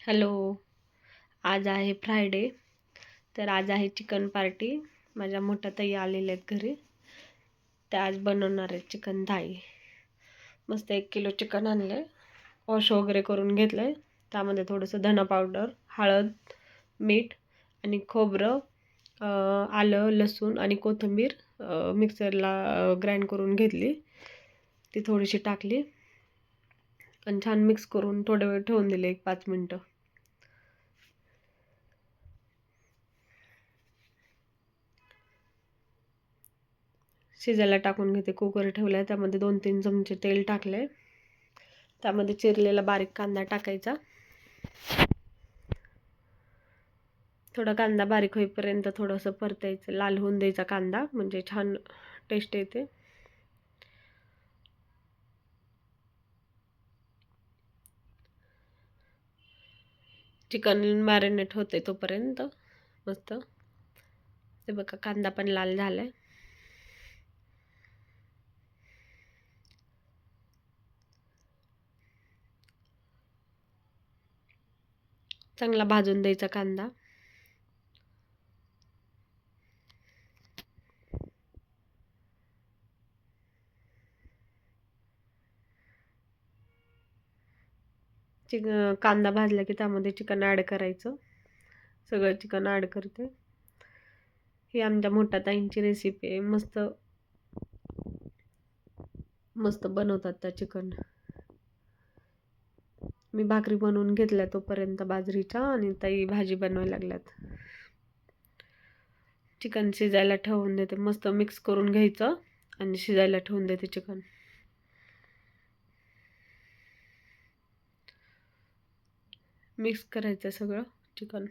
Hello आज आहे Friday तर आज आहे चिकन पार्टी. माझ्या मोठ्या ताई आलेल्या आहेत घरी. त्या आज बनवणार आहेत चिकन थाळी. मस्त एक किलो चिकन आणलं आहे वॉश वगैरे करून घेतलं आहे त्यामध्ये थोडंसं धना पावडर हळद मीठ आणि खोबरं आलं लसूण आणि कोथिंबीर मिक्सरला ग्राइंड करून घेतली. ती थोडीशी टाकली. आणि छान मिक्स करून थोडे वेळ ठेवून दिले एक पाच मिनटं. शिजायला टाकून घेते. कुकर ठेवला त्यामध्ये दोन तीन चमचे तेल टाकले त्यामध्ये चिरलेला बारीक कांदा टाकायचा. थोडा कांदा बारीक होईपर्यंत थोडंसं परतायचं. लाल होऊन द्यायचा कांदा. म्हणजे छान टेस्ट येते. चिकन मॅरिनेट होते तोपर्यंत. मस्त. ते बघा कांदा पण लाल झाला आहे चांगला भाजून द्यायचा कांदा. चिक कांदा भाजला की त्यामध्ये चिकन ॲड करायचं. सगळं चिकन ॲड करते. ही आमच्या मोठ्या ताईंची रेसिपी आहे. मस्त मस्त बनवतात त्या चिकन. मी भाकरी बनवून घेतल्या तोपर्यंत बाजरीच्या आणि ताई भाजी बनवायला लागल्यात. चिकन शिजायला ठेवून देते. मस्त मिक्स करून घ्यायचं आणि शिजायला ठेवून देते चिकन. मिक्स करायचं सगळं चिकन.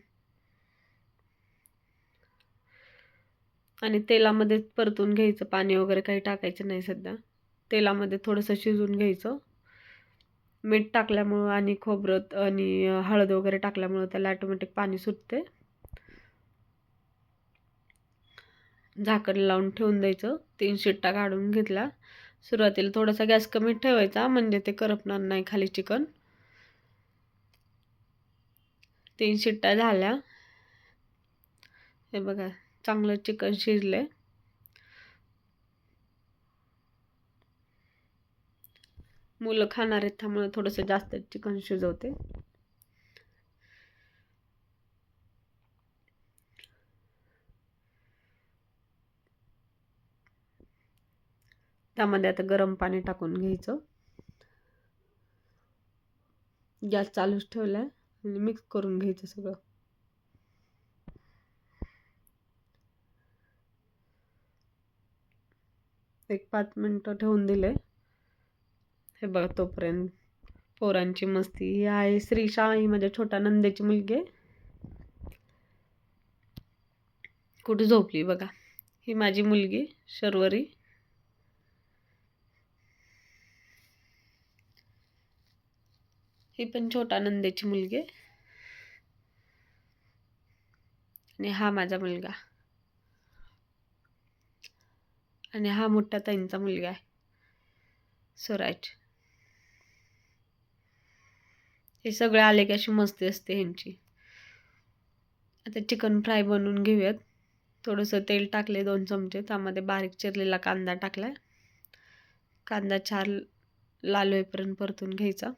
आणि तेलामध्ये परतून घ्यायचं. पाणी वगैरे काही टाकायचं नाही सध्या. तेलामध्ये थोडंसं शिजून घ्यायचं. मीठ टाकल्यामुळं आणि खोबरं आणि हळद वगैरे टाकल्यामुळं त्याला ॲटोमॅटिक पाणी सुटते. झाकण लावून ठेवून द्यायचं. तीन शिट्टा काढून घेतला सुरुवातीला थोडासा गॅस कमी ठेवायचा म्हणजे ते करपणार नाही खाली चिकन. तीन शिट्ट्या झाल्या. हे बघा चांगलं चिकन शिजले मुलं खाणार आहेत त्यामुळे थोडंसं जास्त चिकन शिजवते. त्यामध्ये आता गरम पाणी टाकून घ्यायचं. गॅस चालूच ठेवलाय आणि मिक्स करून घ्यायचं सगळं. एक पाच मिनटं ठेवून दिले. हे बघा तोपर्यंत. पोरांची मस्ती. ही आहे श्रीशा ही माझ्या छोट्या नंदेची मुलगी कुठे झोपली बघा. ही माझी मुलगी शर्वरी. ही पण छोटा नंदेची मुलगी आणि हा माझा मुलगा. आणि हा मोठा ताईंचा मुलगा आहे. स्वराज. हे सगळं आले की अशी मस्ती असते ह्यांची. आता चिकन फ्राय बनवून घेऊयात. थोडंसं तेल टाकले दोन चमचे. त्यामध्ये बारीक चिरलेला कांदा टाकला कांदा छान लाल होईपर्यंत परतून घ्यायचा.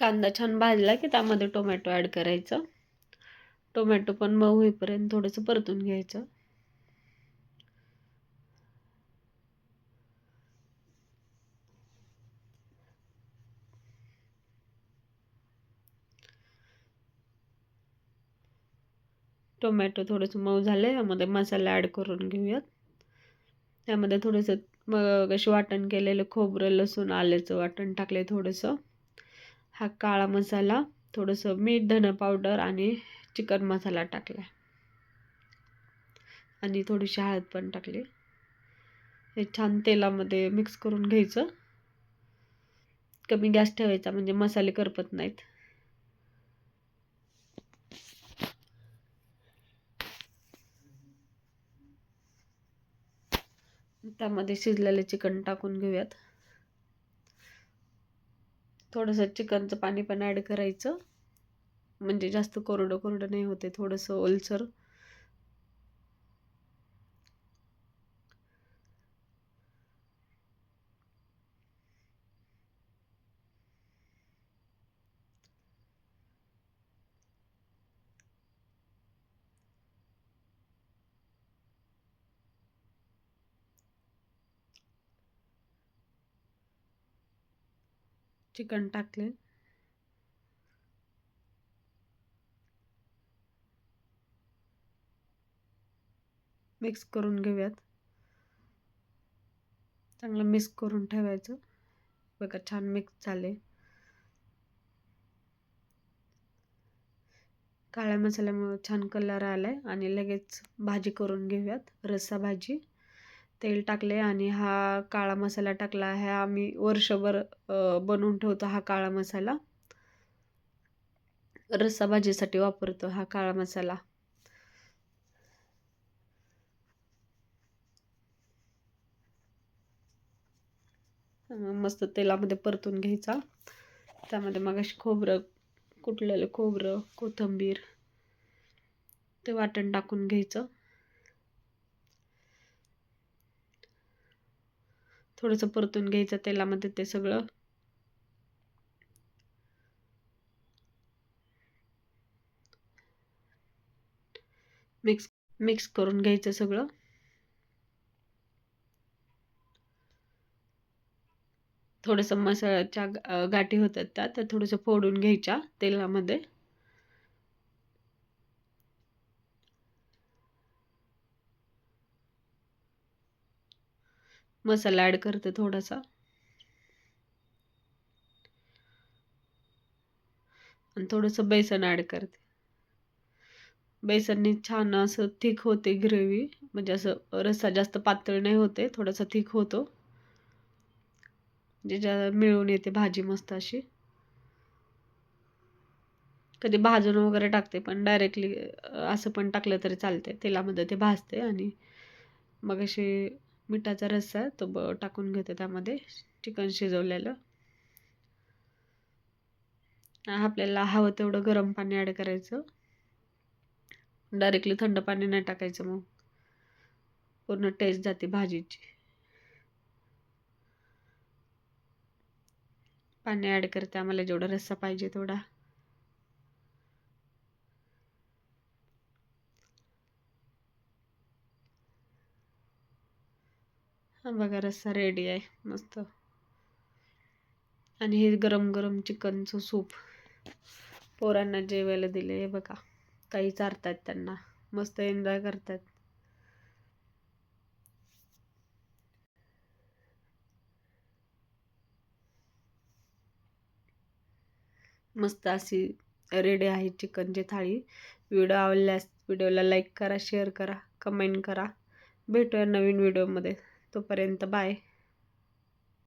कांदा छान भाजला की त्यामध्ये टोमॅटो ॲड करायचं. टोमॅटो पण मऊ होईपर्यंत थोडंसं परतून घ्यायचं. टोमॅटो थोडंसं मऊ झालं आहे यामध्ये मसाला ॲड करून घेऊयात. त्यामध्ये थोडंसं मग अशी वाटण केलेलं खोबरं लसूण आल्याचं वाटण टाकले थोडंसं. हा काळा मसाला थोडंसं मीठ धणं पावडर आणि चिकन मसाला टाकला आणि थोडीशी हळद पण टाकली. हे छान तेलामध्ये मिक्स करून घ्यायचं. कमी गॅस ठेवायचा म्हणजे मसाले करपत नाहीत. त्यामध्ये शिजलेले चिकन टाकून घेऊयात. थोडंसं चिकनचं पाणी पण ॲड करायचं. म्हणजे जास्त कोरडं कोरडं नाही होते थोडंसं ओलसर. चिकन टाकले. मिक्स करून घेऊयात. चांगलं मिक्स करून ठेवायचं. बघा छान मिक्स झाले. काळ्या मसाल्यामुळे छान कलर आलाय आणि लगेच भाजी करून घेऊयात. रस्सा भाजी. तेल टाकले आणि हा काळा मसाला टाकला हा आम्ही वर्षभर बनवून ठेवतो हा काळा मसाला. रस्सा भाजीसाठी वापरतो हा काळा मसाला. मस्त तेलामध्ये परतून घ्यायचा. त्यामध्ये मग अशी खोबरं कुटलेलं खोबरं कोथिंबीर ते वाटण टाकून घ्यायचं. थोडंसं परतून घ्यायचं तेलामध्ये ते सगळं. मिक्स मिक्स करून घ्यायचं सगळं. थोडंसं मसाल्याच्या गाठी होतात त्या तर थोडंसं फोडून घ्यायच्या तेलामध्ये. मसाला ॲड करते थोडासा. आणि थोडंसं बेसन ॲड करते. बेसनने छान असं थिक होते ग्रेव्ही म्हणजे असं रस्सा जास्त पातळ नाही होते थोडासा थिक होतो. म्हणजे ज्या मिळून येते भाजी मस्त अशी. कधी भाजून वगैरे टाकते पण डायरेक्टली असं पण टाकलं तरी चालते तेलामध्ये ते भाजते आणि मग अशी मिठाचा रस्सा तो ब टाकून घेते त्यामध्ये चिकन शिजवलेलं. आपल्याला हवं तेवढं गरम पाणी ॲड करायचं. डायरेक्टली थंड पाणी नाही टाकायचं मग. पूर्ण टेस्ट जाते भाजीची. पाणी ॲड करते आम्हाला जेवढा रस्सा पाहिजे तेवढा. हा बघा रस्सा रेडी आहे. मस्त. आणि हे गरम गरम चिकनचं सूप. पोरांना जेवायला दिले हे बघा. काही चारतात त्यांना. मस्त एन्जॉय करतात. मस्त अशी रेडी आहे चिकनची थाळी. व्हिडिओ आवडल्यास व्हिडिओला लाईक करा शेअर करा कमेंट करा. भेटूया नवीन व्हिडिओमध्ये तोपर्यंत बाय.